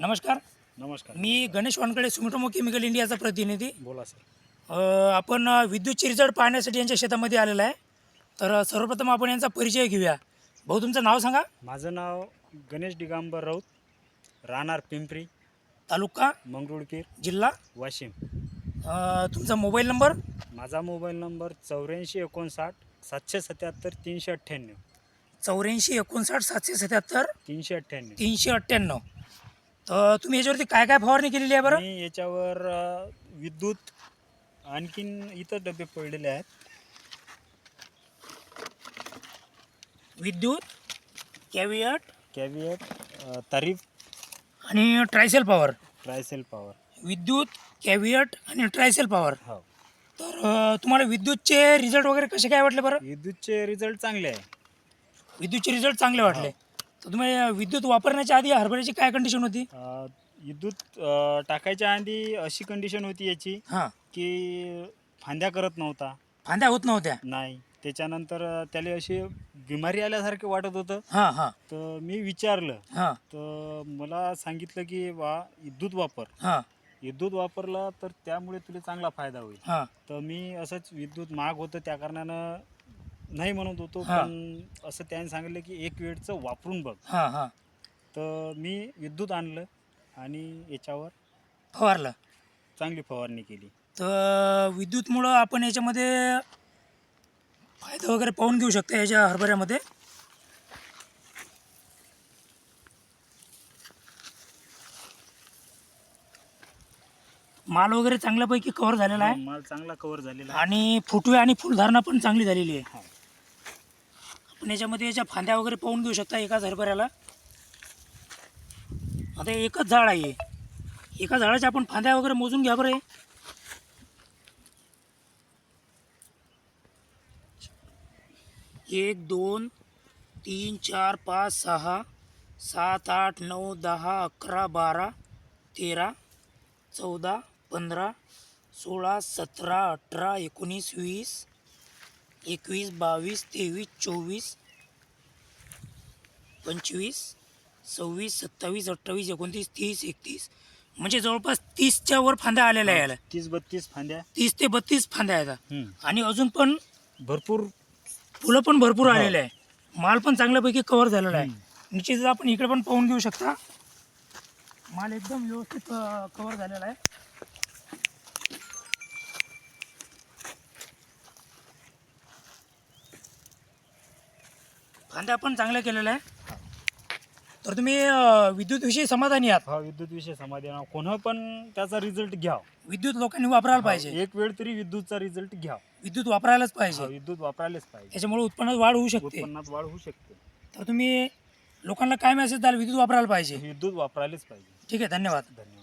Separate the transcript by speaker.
Speaker 1: नमस्कार.
Speaker 2: नमस्कार.
Speaker 1: मी गणेश वानकडे सुमिटोमो केमिकल इंडियाचा प्रतिनिधी.
Speaker 2: बोला सर.
Speaker 1: अ, आपण अ, विद्युतची रिझल्ट पाहण्यासाठी यांच्या शेतामध्ये आलेला आहे. तर सर्वप्रथम आपण यांचा परिचय घेऊया. भाऊ तुमचं नाव सांगा.
Speaker 2: माझं नाव गणेश दिगांबर राऊत राहणार पिंपरी
Speaker 1: तालुका?
Speaker 2: मंगरुळपीर
Speaker 1: जिल्हा?
Speaker 2: वाशिम.
Speaker 1: अ, तुमचा मोबाईल नंबर?
Speaker 2: माझा मोबाईल नंबर चौऱ्याऐंशी एकोणसाठ सातशे सत्याहत्तर तीनशे अठ्ठ्याण्णव.
Speaker 1: चौऱ्याऐंशी एकोणसाठ सातशे सत्याहत्तर
Speaker 2: तीनशे अठ्ठ्याण्णव.
Speaker 1: तीनशे अठ्ठ्याण्णव. तर तुम्ही याच्यावरती काय काय फवारणी केलेली आहे बरं?
Speaker 2: मी याच्यावर अ, विद्युत आणखीन इतर डबे पडलेले आहेत.
Speaker 1: विद्युत कॅवियट
Speaker 2: कॅविएट अ, तारीफ
Speaker 1: आणि ट्रायसेल पॉवर.
Speaker 2: Tricel power.
Speaker 1: विद्युत कॅवियट आणि ट्रायसेल पॉवर.
Speaker 2: हो.
Speaker 1: तर अ, तुम्हाला विद्युतचे रिझल्ट वगैरे कसे काय वाटले बरं?
Speaker 2: विद्युतचे रिझल्ट चांगले आहे.
Speaker 1: विद्युतचे रिझल्ट चांगले वाटले. तर तुम्ही विद्युत वापरण्याच्या आधी हरभऱ्याची काय कंडिशन होती?
Speaker 2: अ, विद्युत अ, टाकायच्या आधी अशी कंडिशन होती याची
Speaker 1: हां.
Speaker 2: की फांद्या करत नव्हता.
Speaker 1: फांद्या होत नव्हत्या?
Speaker 2: नाही. त्याच्यानंतर अ, त्याला अशी बिमारी आल्यासारखं वाटत होतं.
Speaker 1: हां हां.
Speaker 2: तर मी विचारलं.
Speaker 1: हां.
Speaker 2: तर मला सांगितलं की बा विद्युत वापर.
Speaker 1: हां.
Speaker 2: विद्युत वापरला तर त्यामुळे तुला चांगला फायदा होईल.
Speaker 1: हां.
Speaker 2: तर मी असंच विद्युत महाग होतं त्या कारणानं नाही म्हणत होतो
Speaker 1: हा.
Speaker 2: पण असं त्याने सांगितलं की एक वेळचं वापरून बघ.
Speaker 1: हां हां.
Speaker 2: तर मी विद्युत आणलं आणि याच्यावर
Speaker 1: फवारलं.
Speaker 2: चांगली फवारणी केली.
Speaker 1: तर विद्युतमुळं आपण याच्यामध्ये फायदा वगैरे पाहून घेऊ शकतो याच्या हरभऱ्यामध्ये. माल वगैरे चांगल्यापैकी कव्हर झालेला आहे.
Speaker 2: माल चांगला कव्हर झालेला आहे.
Speaker 1: आणि फुटवे आणि फुलधारणा पण चांगली झालेली आहे.
Speaker 2: हा.
Speaker 1: आपण याच्यामध्ये याच्या फांद्या वगैरे पाहून घेऊ शकता एकाच हरभऱ्याला आता एकच झाड आहे एका झाडाच्या आपण फांद्या वगैरे मोजून घ्या बरं हे. एक दोन तीन चार पाच सहा सात आठ नऊ दहा अकरा बारा तेरा चौदा पंधरा सोळा सतरा अठरा एकोणीस वीस एकवीस बावीस तेवीस चोवीस पंचवीस सव्वीस सत्तावीस अठ्ठावीस एकोणतीस तीस एकतीस. म्हणजे जवळपास तीसच्या वर फांद्या आलेल्या आहे याला.
Speaker 2: तीस बत्तीस फांद्या.
Speaker 1: तीस ते बत्तीस फांद्या आहेत.
Speaker 2: हम्म.
Speaker 1: आणि अजून पण
Speaker 2: भरपूर.
Speaker 1: फुलं पण भरपूर. आलेले आहे. माल पण चांगल्यापैकी कव्हर झालेला आहे. निश्चितच आपण इकडे पण पाहून घेऊ शकता. माल एकदम व्यवस्थित कव्हर झालेला आहे. फांद्या पण चांगल्या केलेल्या आहे. तर तुम्ही अं, विद्युतविषयी समाधानी आहात?
Speaker 2: हा विद्युत विषय समाधान कोणा पण त्याचा रिझल्ट घ्या
Speaker 1: विद्युत लोकांनी वापरायला पाहिजे.
Speaker 2: एक वेळ तरी विद्युतचा रिझल्ट घ्या
Speaker 1: विद्युत वापरायलाच
Speaker 2: हा,
Speaker 1: पाहिजे.
Speaker 2: विद्युत वापरायलाच पाहिजे.
Speaker 1: याच्यामुळे उत्पन्नात वाढ होऊ शकते.
Speaker 2: उत्पन्नात वाढ होऊ शकते.
Speaker 1: तर तुम्ही लोकांना काय मेसेज द्याल? विद्युत वापरायला पाहिजे.
Speaker 2: विद्युत वापरायलाच पाहिजे.
Speaker 1: ठीक आहे धन्यवाद.
Speaker 2: धन्यवाद.